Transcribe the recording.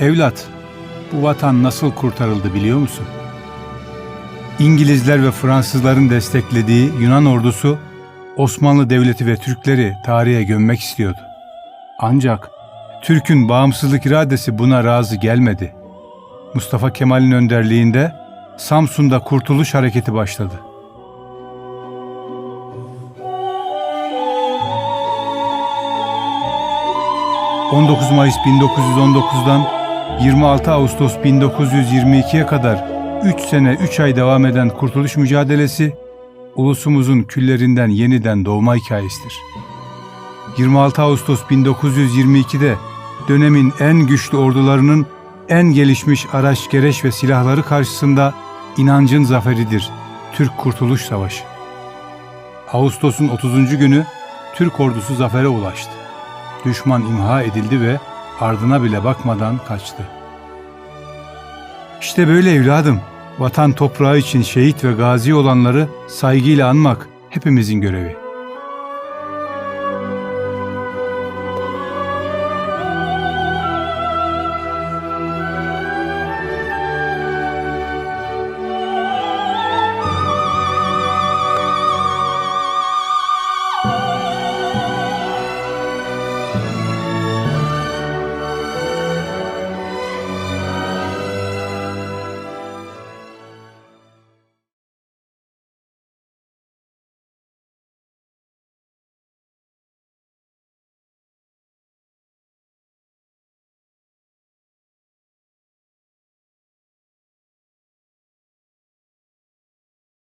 Evlat, bu vatan nasıl kurtarıldı biliyor musun? İngilizler ve Fransızların desteklediği Yunan ordusu Osmanlı Devleti ve Türkleri tarihe gömmek istiyordu. Ancak Türk'ün bağımsızlık iradesi buna razı gelmedi. Mustafa Kemal'in önderliğinde Samsun'da Kurtuluş Hareketi başladı. ...19 Mayıs 1919'dan 26 Ağustos 1922'ye kadar 3 sene 3 ay devam eden kurtuluş mücadelesi... ...ulusumuzun küllerinden yeniden doğma hikayesidir. 26 Ağustos 1922'de dönemin en güçlü ordularının en gelişmiş araç, gereç ve silahları karşısında inancın zaferidir Türk Kurtuluş Savaşı. Ağustos'un 30. günü Türk ordusu zafere ulaştı. Düşman imha edildi ve ardına bile bakmadan kaçtı. İşte böyle evladım, vatan toprağı için şehit ve gazi olanları saygıyla anmak hepimizin görevi.